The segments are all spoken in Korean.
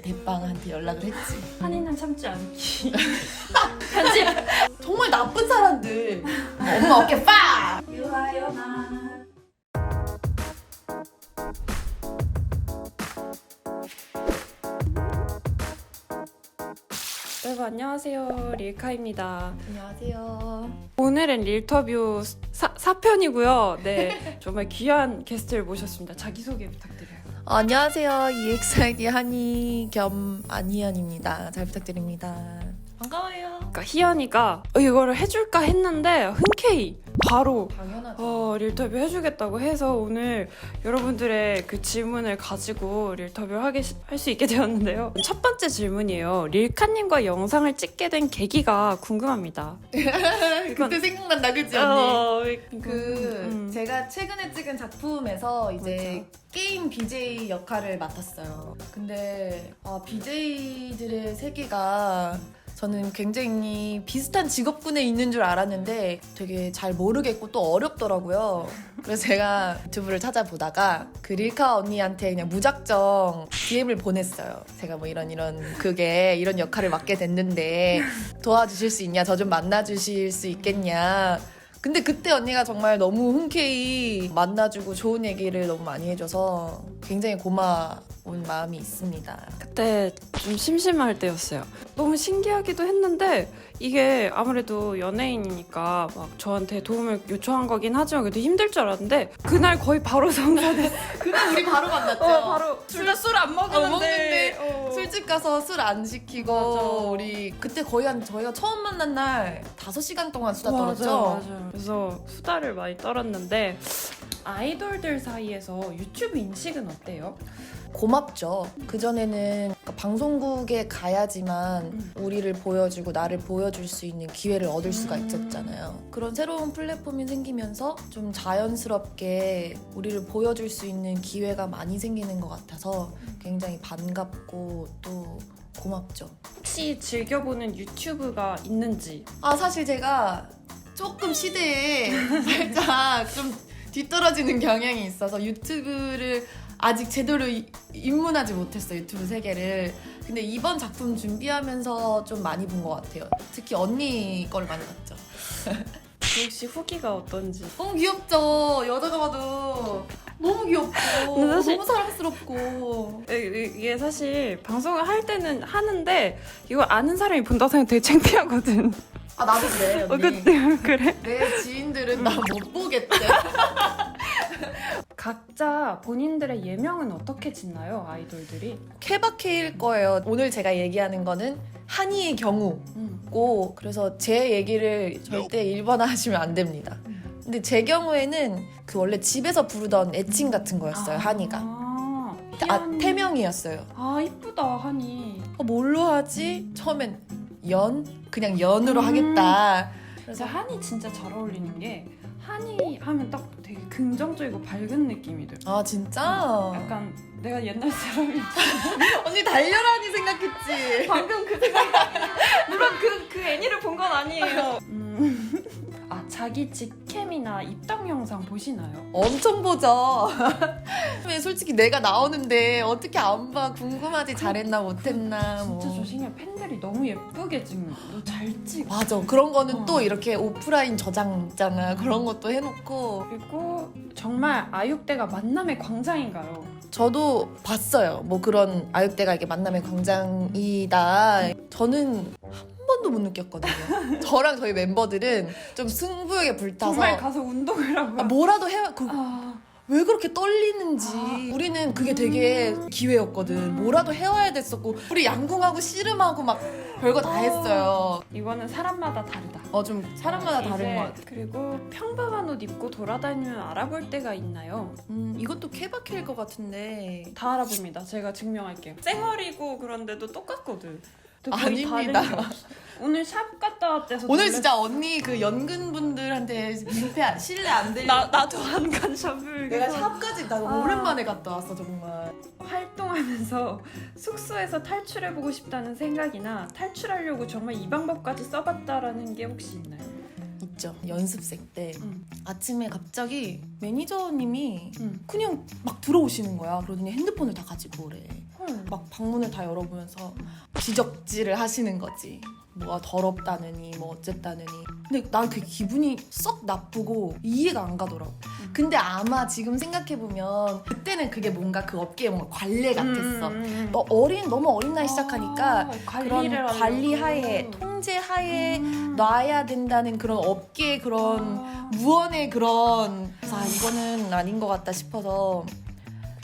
대빵한테 연락을 했지. 한이는 참지 않기. 편집. 정말 나쁜 사람들. 엄마 어깨 빡! 유하연아. 여러분 안녕하세요 릴카입니다. 안녕하세요. 오늘은 릴터뷰 사, 4편이고요. 네 정말 귀한 게스트를 모셨습니다. 자기 소개 부탁드려요. 어, 안녕하세요. EXID 한이 겸 안희연입니다. 잘 부탁드립니다. 반가워요. 그러니까 희연이가 어, 이거를 해줄까 했는데 흔쾌히 바로 당연하죠. 어, 릴터뷰 해주겠다고 해서 오늘 여러분들의 그 질문을 가지고 릴터뷰 하게 할 수 있게 되었는데요. 첫 번째 질문이에요. 릴카님과 영상을 찍게 된 계기가 궁금합니다. 그때 생각난다, 그치, 언니? 어, 그 음. 제가 최근에 찍은 작품에서 이제 게임 BJ 역할을 맡았어요. 근데 아, BJ들의 세계가 저는 굉장히 비슷한 직업군에 있는 줄 알았는데 되게 잘 모르겠고 또 어렵더라고요. 그래서 제가 유튜브를 찾아보다가 그 릴카 언니한테 그냥 무작정 DM을 보냈어요. 제가 뭐 이런 이런 그게 이런 역할을 맡게 됐는데 도와주실 수 있냐? 저 좀 만나주실 수 있겠냐? 근데 그때 언니가 정말 너무 흔쾌히 만나주고 좋은 얘기를 너무 많이 해줘서 굉장히 고마운 마음이 있습니다. 그때 좀 심심할 때였어요. 너무 신기하기도 했는데 이게 아무래도 연예인이니까 막 저한테 도움을 요청한 거긴 하지만 그래도 힘들 줄 알았는데 그날 거의 바로 성사됐어요. 그날 우리 바로 만났죠? 어, 바로 둘다 술 안 먹었는데, 어, 먹는데 어. 술집 가서 술 안 시키고 맞아. 우리 그때 거의 한 저희가 처음 만난 날 5시간 동안 수다 맞아요, 떨었죠? 맞아요. 그래서 수다를 많이 떨었는데 아이돌들 사이에서 유튜브 인식은 어때요? 고맙죠. 그전에는 방송국에 가야지만 음. 우리를 보여주고 나를 보여줄 수 있는 기회를 얻을 수가 음. 있었잖아요. 그런 새로운 플랫폼이 생기면서 좀 자연스럽게 우리를 보여줄 수 있는 기회가 많이 생기는 것 같아서 굉장히 반갑고 또 고맙죠. 혹시 즐겨보는 유튜브가 있는지 아, 사실 제가 조금 시대에 살짝 좀 뒤떨어지는 경향이 있어서 유튜브를 아직 제대로 이- 입문하지 못했어요 유튜브 세계를. 근데 이번 작품 준비하면서 좀 많이 본 것 같아요. 특히 언니 걸 많이 봤죠. 혹시 후기가 어떤지. 너무 귀엽죠? 여자가 봐도 너무 귀엽고 근데 사실- 너무 사랑스럽고. 이- 이- 이게 사실 방송을 할 때는 하는데 이거 아는 사람이 본다 생각 되게 창피하거든. 아 나도 그래 어, 언니 그때 그래? 내 지인들은 나 못 보겠대 각자 본인들의 예명은 어떻게 짓나요, 아이돌들이? 케바케일 거예요 오늘 제가 얘기하는 거는 한이의 경우 음. 고 그래서 제 얘기를 절대 일반화하시면 안 됩니다. 근데 제 경우에는 그 원래 집에서 부르던 애칭 같은 거였어요 한이가 아, 아 희연이. 태명이었어요. 아 이쁘다 한이. 어, 뭘로 하지? 처음엔 연 그냥 연으로 음. 하겠다. 그래서 한이 진짜 잘 어울리는 게 한이 하면 딱 되게 긍정적이고 밝은 느낌이 들어. 아 진짜? 약간 내가 옛날 사람이 언니 달려라니 생각했지. 방금 그 생각이 물론 그, 그 애니를 본 건 아니에요. 음. 아 자기 직 캠이나 입덕 영상 보시나요? 엄청 보죠. 왜 솔직히 내가 나오는데 어떻게 안 봐? 궁금하지 잘했나 못했나 뭐. 진짜 조심해 팬들이 너무 예쁘게 찍는 너잘 찍어 맞아 그런 거는 어. 또 이렇게 오프라인 저장 있잖아 그런 것도 해놓고 그리고 정말 아육대가 만남의 광장인가요? 저도 봤어요 뭐 그런 아육대가 이게 만남의 광장이다 저는 한 번도 못 느꼈거든요 저랑 저희 멤버들은 좀 승부욕에 불타서 정말 가서 운동을 하고 아, 뭐라도 해야 그, 아, 왜 그렇게 떨리는지 아. 우리는 그게 되게 기회였거든 뭐라도 해와야 됐었고 우리 양궁하고 씨름하고 막 별거 다 했어요 이거는 사람마다 다르다 어 좀 사람마다 이제 다른 것 같아 그리고 평범한 옷 입고 돌아다니면 알아볼 때가 있나요? 음, 이것도 케바케일 것 같은데 다 알아봅니다. 제가 증명할게요. 쌩얼이고 그런데도 똑같거든. 아닙니다. 오늘 샵 갔다 왔대서 오늘. 진짜 언니 그 연근 분들한테 민폐 신뢰 안 들려. 나 나도 안간 샵을 내가 그래서 샵까지 나 아. 오랜만에 갔다 왔어 정말. 활동하면서 숙소에서 탈출해보고 싶다는 생각이나 탈출하려고 정말 이 방법까지 써봤다라는 게 혹시 있나요? 있죠 연습생 때 응. 아침에 갑자기 매니저님이 응. 그냥 막 들어오시는 거야. 그러더니 핸드폰을 다 가지고 오래. 음. 막 방문을 다 열어보면서 지적질을 하시는 거지. 뭐가 더럽다느니 뭐 어쨌다느니. 근데 난 그 기분이 썩 나쁘고 이해가 안 가더라고. 음. 근데 아마 지금 생각해 보면 그때는 그게 뭔가 그 업계의 뭔가 관례 같았어. 음. 너 어린 너무 어린 나이 시작하니까 아, 그런 관리. 하에 통제 하에 음. 놔야 된다는 그런 업계의 그런 아. 무언의 그런 아 이거는 아닌 것 같다 싶어서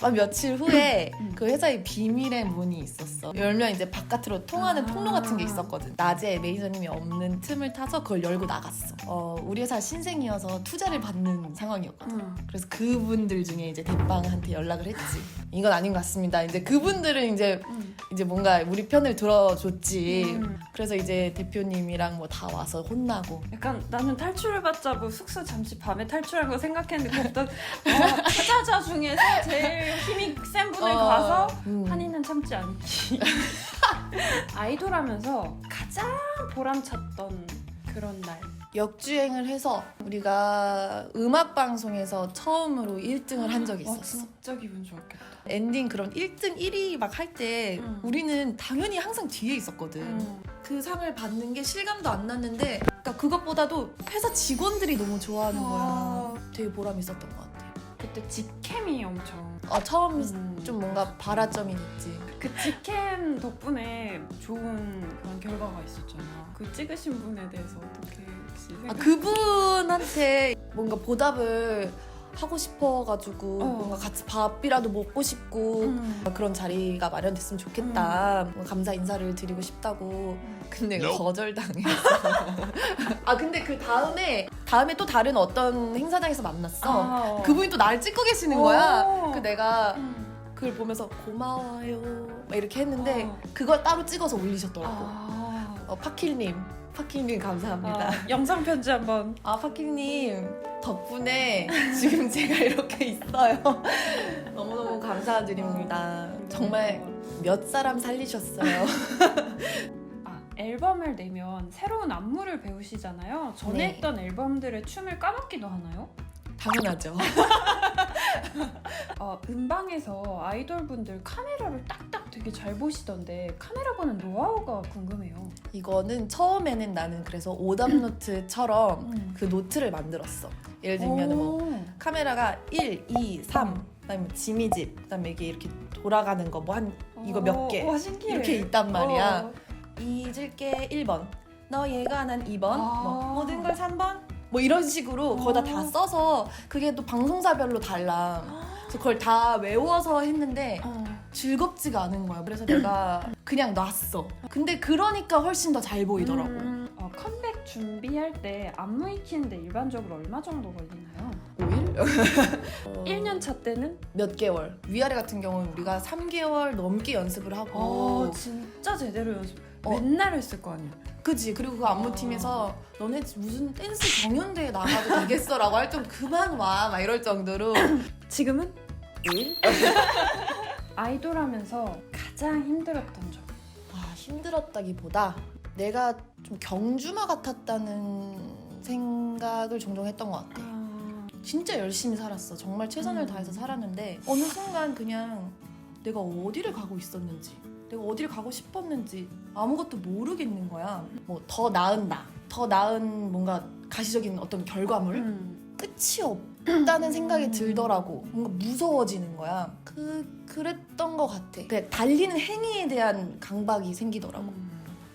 막 며칠 후에 음. 그 회사에 비밀의 문이 있었어 열면 이제 바깥으로 통하는 아. 통로 같은 게 있었거든 낮에 매니저님이 없는 틈을 타서 그걸 열고 나갔어 어, 우리 회사 신생이어서 투자를 받는 상황이었거든 음. 그래서 그분들 중에 이제 대빵한테 연락을 했지 이건 아닌 것 같습니다 이제 그분들은 이제 음. 이제 뭔가 우리 편을 들어줬지 음. 그래서 이제 대표님이랑 뭐 다 와서 혼나고 약간 나는 탈출을 받자 뭐 숙소 잠시 밤에 탈출한 거 생각했는데 그것도 아, 타자자 중에서 제일 힘이 센 분을 어, 가서 음. 한이는 참지 않기 아이돌 하면서 가장 보람찼던 그런 날 역주행을 해서 우리가 음악 방송에서 처음으로 1등을 한 적이 와, 있었어. 진짜 기분 좋았겠다 엔딩 그런 1등 1위 막 할 때 음. 우리는 당연히 항상 뒤에 있었거든. 음. 그 상을 받는 게 실감도 안 났는데 그러니까 그것보다도 회사 직원들이 너무 좋아하는 거야. 아. 되게 보람 있었던 것 같아. 그때 직캠이 엄청 어, 처음 음. 좀 뭔가 발화점이 있지. 그 직캠 덕분에 좋은 그런 결과가 있었잖아 그 찍으신 분에 대해서 어떻게 혹시 아, 생각... 그분한테 뭔가 보답을 하고 싶어가지고 어. 뭔가 같이 밥이라도 먹고 싶고 음. 그런 자리가 마련됐으면 좋겠다. 뭐 감사 인사를 드리고 싶다고. 근데 Nope. 거절당했어. 아 근데 그 다음에 다음에 또 다른 어떤 행사장에서 만났어. 아. 그분이 또 나를 찍고 계시는 거야. 오. 그 내가 음. 그걸 보면서 고마워요 막 이렇게 했는데 어. 그걸 따로 찍어서 올리셨더라고. 아. 어, 파킬님, 파킬님 감사합니다. 아, 영상 편지 한번 아 파킹님 덕분에 지금 제가 이렇게 있어요. 너무너무 감사드립니다. 정말 몇 사람 살리셨어요. 아, 앨범을 내면 새로운 안무를 배우시잖아요. 전에 네. 했던 앨범들의 춤을 까먹기도 하나요? 당연하죠. 어, 음방에서 아이돌분들 카메라를 딱딱 되게 잘 보시던데 카메라 보는 노하우가 궁금해요. 이거는 처음에는 나는 그래서 오답 노트처럼 음. 그 노트를 만들었어. 예를 들면 뭐 카메라가 1, 2, 3, 그다음에 뭐 지미집, 그다음에 이게 이렇게 돌아가는 거 뭐 한 이거 몇 개. 와 신기해. 이렇게 있단 말이야. 어. 잊을게 1번 너 얘가 난 2번 아. 뭐 모든 걸 3번 뭐 이런 식으로 거기다 다 아. 써서 그게 또 방송사별로 달라 그래서 그걸 다 외워서 했는데 어. 즐겁지가 않은 거야 그래서 내가 그냥 놨어 근데 그러니까 훨씬 더 잘 보이더라고 음, 어, 컴백 준비할 때 안무 익히는데 일반적으로 얼마 정도 걸리나요? 5일? 1년 차 때는? 몇 개월 위아래 같은 경우는 우리가 3개월 넘게 연습을 하고 어, 진짜 제대로 연습 어. 맨날 했을 거 아니야. 그지 그리고 그 안무팀에서 너네 무슨 댄스 경연대회 나가도 되겠어 라고 할 정도 그만 와 막 이럴 정도로 지금은? 5일? 아이돌 하면서 가장 힘들었던 점. 아, 힘들었다기보다 내가 좀 경주마 같았다는 생각을 종종 했던 것 같아. 진짜 열심히 살았어. 정말 최선을 음. 다해서 살았는데 어느 순간 그냥 내가 어디를 가고 있었는지, 내가 어디를 가고 싶었는지 아무것도 모르겠는 거야. 뭐 더 나은 나, 더 나은 뭔가 가시적인 어떤 결과물 음. 끝이 없다는 생각이 들더라고. 뭔가 무서워지는 거야. 그 그랬던 것 같아. 그 달리는 행위에 대한 강박이 생기더라고. 음.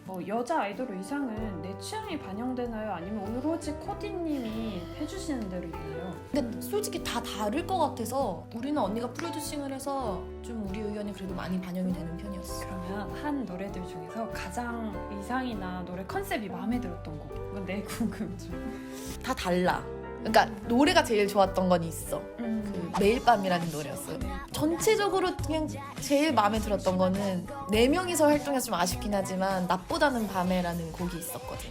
뭐 여자 아이돌 의상은 내 취향이 반영되나요? 아니면 오로지 코디님이 해주시는 대로 입나요? 근데 솔직히 다 다를 것 같아서 우리는 언니가 프로듀싱을 해서 좀 우리 의견이 그래도 많이 반영이 되는 편이었어. 그러면 한 노래들 중에서 가장 의상이나 노래 컨셉이 마음에 들었던 곡. 이건 내 궁금증. 다 달라. 그러니까 노래가 제일 좋았던 건 있어. 음. 그 매일 밤이라는 노래였어요. 전체적으로 그냥 제일 마음에 들었던 거는 네 명이서 활동해서 좀 아쉽긴 하지만 낮보다는 밤에라는 곡이 있었거든.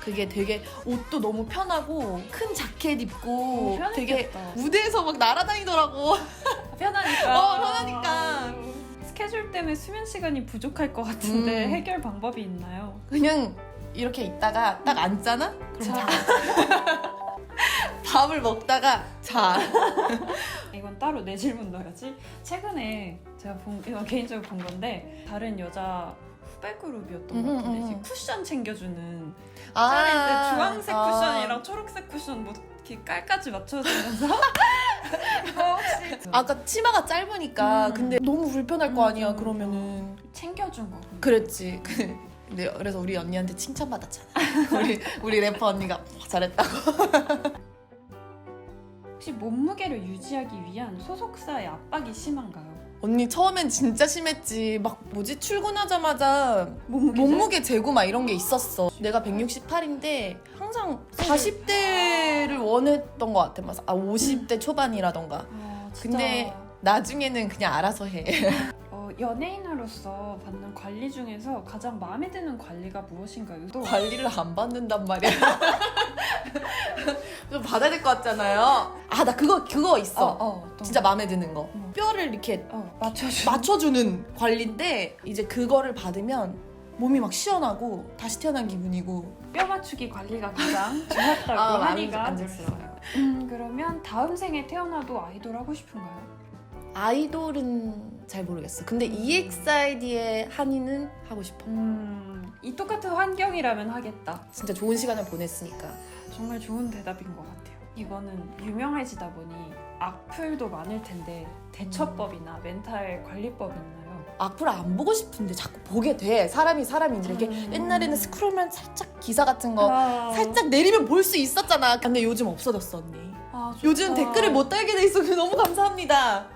그게 되게 옷도 너무 편하고 큰 자켓 입고 어, 되게 편했겠다. 무대에서 막 날아다니더라고. 편하니까. 어, 편하니까. 스케줄 때문에 수면 시간이 부족할 것 같은데 음. 해결 방법이 있나요? 그냥 이렇게 있다가 딱 앉잖아? 그럼 자. 자. 밥을 먹다가 자. 이건 따로 내 질문 넣어야지. 최근에 제가 본 이건 개인적으로 본 건데 다른 여자 후배 그룹이었던 것 음, 같은데 음, 이제 음. 쿠션 챙겨주는 아, 주황색 아. 쿠션이랑 초록색 쿠션 뭐 이렇게 깔까지 맞춰주면서 이거 혹시 아까 치마가 짧으니까 음. 근데 너무 불편할 거 아니야 음. 그러면은 챙겨준 거. 그랬지 그- 근데 그래서 우리 언니한테 칭찬받았잖아 우리 우리 래퍼 언니가 와, 잘했다고 혹시 몸무게를 유지하기 위한 소속사의 압박이 심한가요? 언니 처음엔 진짜 심했지. 막 뭐지? 출근하자마자 몸무게 몸무게 재고 막 이런 게 있었어. 내가 168인데 항상 40대를 원했던 것 같아. 막 아, 50대 초반이라던가. 아, 진짜. 근데 나중에는 그냥 알아서 해. 어, 연예인으로서 받는 관리 중에서 가장 마음에 드는 관리가 무엇인가요? 또? 관리를 안 받는단 말이야. 좀 받아야 될 것 같잖아요. 아, 나 그거, 그거 있어. 어, 어, 진짜 마음에 드는 거. 음. 뼈를 이렇게 어, 맞춰줘. 맞춰주는 관리인데, 이제 그거를 받으면 몸이 막 시원하고 다시 태어난 기분이고. 뼈 맞추기 관리가 가장 좋았다고 아, 하니까 안 들었어요. 음, 그러면 다음 생에 태어나도 아이돌 하고 싶은가요? 아이돌은 잘 모르겠어. 근데 EXID의 한이는 하고 싶어. 음, 이 똑같은 환경이라면 하겠다. 진짜 좋은 시간을 보냈으니까. 정말 좋은 대답인 것 같아요. 이거는 유명해지다 보니 악플도 많을 텐데 대처법이나 멘탈 관리법 있나요? 악플 안 보고 싶은데 자꾸 보게 돼. 사람이 사람인지. 이렇게 음. 옛날에는 스크롤만 살짝 기사 같은 거 아, 살짝 내리면 볼 수 있었잖아. 근데 요즘 없어졌어 언니. 아, 좋다. 요즘 댓글을 못 달게 돼 있어. 너무 감사합니다.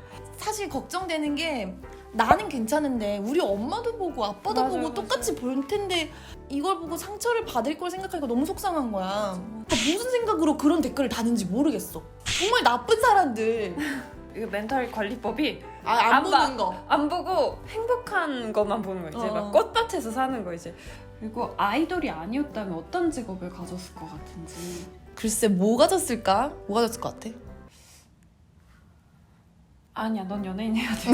사실 걱정되는 게 나는 괜찮은데 우리 엄마도 보고 아빠도 맞아요, 보고 맞아요. 똑같이 볼 텐데 이걸 보고 상처를 받을 걸 생각하니까 너무 속상한 거야. 그러니까 무슨 생각으로 그런 댓글을 다는지 모르겠어. 정말 나쁜 사람들. 이거 멘탈 관리법이 아, 안, 안 봐. 보는 거. 안 보고 행복한 것만 보는 거 이제 어. 막 꽃밭에서 사는 거 이제 그리고 아이돌이 아니었다면 어떤 직업을 가졌을 것 같은지 글쎄 뭐 가졌을까? 뭐 가졌을 것 같아? 아니야 넌 연예인 해야 돼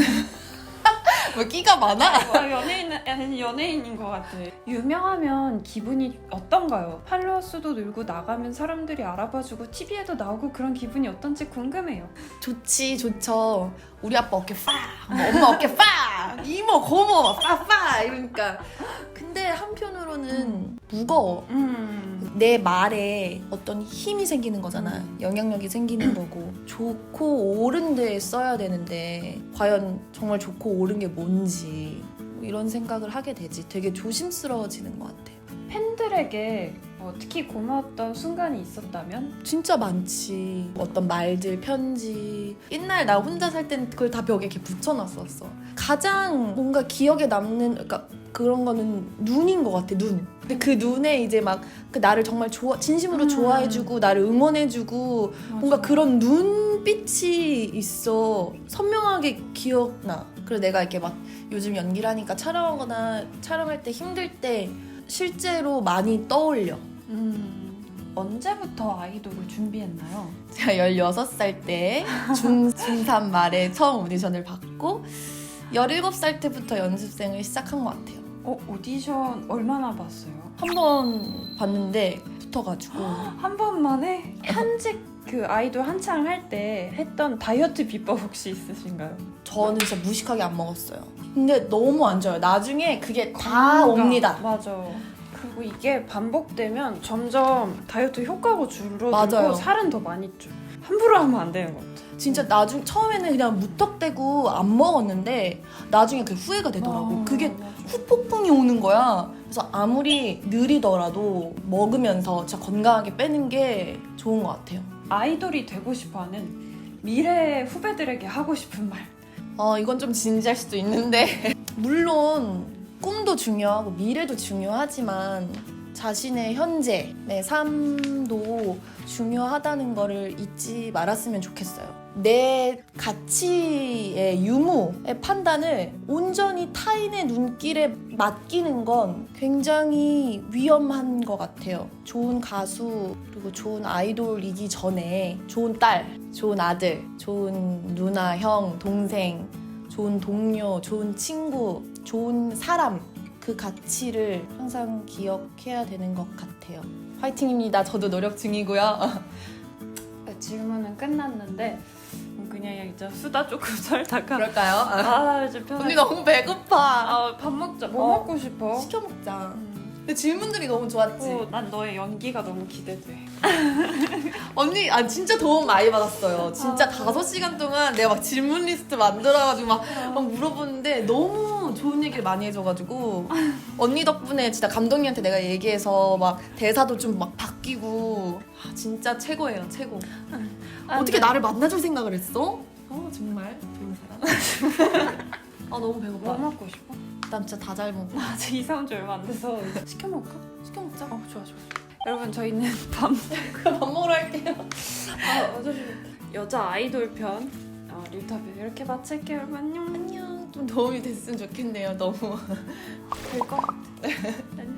뭐 끼가 많아? 아, 연예인 아니 연예인인 것 같아 유명하면 기분이 어떤가요? 팔로워 수도 늘고 나가면 사람들이 알아봐주고 TV에도 나오고 그런 기분이 어떤지 궁금해요 좋지 좋죠. 우리 아빠 어깨 팍, 뭐 엄마 어깨 팍, 이모 고모 막 팍팍 이러니까. 근데 한편으로는 무거워. 음 내 말에 어떤 힘이 생기는 거잖아. 영향력이 생기는 거고 좋고 옳은 데에 써야 되는데 과연 정말 좋고 옳은 게 뭔지 뭐 이런 생각을 하게 되지. 되게 조심스러워지는 것 같아. 팬들에게 어, 특히 고마웠던 순간이 있었다면 진짜 많지. 어떤 말들, 편지. 옛날 나 혼자 살땐 그걸 다 벽에 이렇게 붙여놨었어. 가장 뭔가 기억에 남는, 그러니까 그런 거는 눈인 것 같아, 눈. 근데 그 눈에 이제 막 그 나를 정말 좋아, 진심으로 음. 좋아해주고, 나를 응원해주고, 뭔가 그런 눈빛이 있어. 선명하게 기억나. 그래서 내가 이렇게 막 요즘 연기를 하니까 촬영하거나 촬영할 때 힘들 때 실제로 많이 떠올려. 음, 언제부터 아이돌을 준비했나요? 제가 16살 때 중, 중3 말에 처음 오디션을 받고 17살 때부터 연습생을 시작한 것 같아요. 어, 오디션 얼마나 봤어요? 한 번 봤는데 붙어가지고 한 번만에 현직 그 아이돌 한창 할 때 했던 다이어트 비법 혹시 있으신가요? 저는 진짜 무식하게 안 먹었어요. 근데 너무 안 좋아요. 나중에 그게 다 건강. 옵니다. 맞아. 그리고 이게 반복되면 점점 다이어트 효과가 줄어들고 맞아요. 살은 더 많이 쪄. 함부로 하면 안 되는 것 같아. 진짜 나중 처음에는 그냥 무턱대고 안 먹었는데 나중에 그 후회가 되더라고. 아, 그게. 후폭풍이 오는 거야. 그래서 아무리 느리더라도 먹으면서 진짜 건강하게 빼는 게 좋은 것 같아요. 아이돌이 되고 싶어하는 미래 후배들에게 하고 싶은 말. 어, 이건 좀 진지할 수도 있는데. 물론, 꿈도 중요하고 미래도 중요하지만, 자신의 현재의 삶도 중요하다는 거를 잊지 말았으면 좋겠어요. 내 가치의 유무의 판단을 온전히 타인의 눈길에 맡기는 건 굉장히 위험한 것 같아요. 좋은 가수, 그리고 좋은 아이돌이기 전에 좋은 딸, 좋은 아들, 좋은 누나, 형, 동생, 좋은 동료, 좋은 친구, 좋은 사람 그 가치를 항상 기억해야 되는 것 같아요. 화이팅입니다. 저도 노력 중이고요. 질문은 끝났는데 그냥 이제 수다 조금 썰다가 그럴까요? 아 이제 편하게 언니 너무 배고파. 아, 밥 먹자. 뭐 어. 먹고 싶어? 시켜 먹자. 음. 근데 질문들이 너무 좋았지. 어, 난 너의 연기가 너무 기대돼. 언니, 아 진짜 도움 많이 받았어요. 진짜 아. 다섯 시간 동안 내가 막 질문 리스트 만들어가지고 막, 막 물어보는데 너무 좋은 얘기를 많이 해줘가지고 언니 덕분에 진짜 감독님한테 내가 얘기해서 막 대사도 좀 막 바뀌고 아, 진짜 최고예요, 최고. 어떻게 나를 만나줄 생각을 했어? 어 정말 좋은 사람. 아 너무 배고파. 뭐 먹고 싶어? 난 진짜 다 잘 먹어. 아직 이사 온 지 얼마 안 돼서 시켜 먹을까? 시켜 먹자. 어 좋아 좋아. 여러분 저희는 밤 밥 먹으러 할게요. 아, 어차피 여자 아이돌 편 어, 류타뷰 이렇게 마칠게요 여러분 안녕. 좀 도움이 됐으면 좋겠네요. 너무. 될것 같아. 안녕.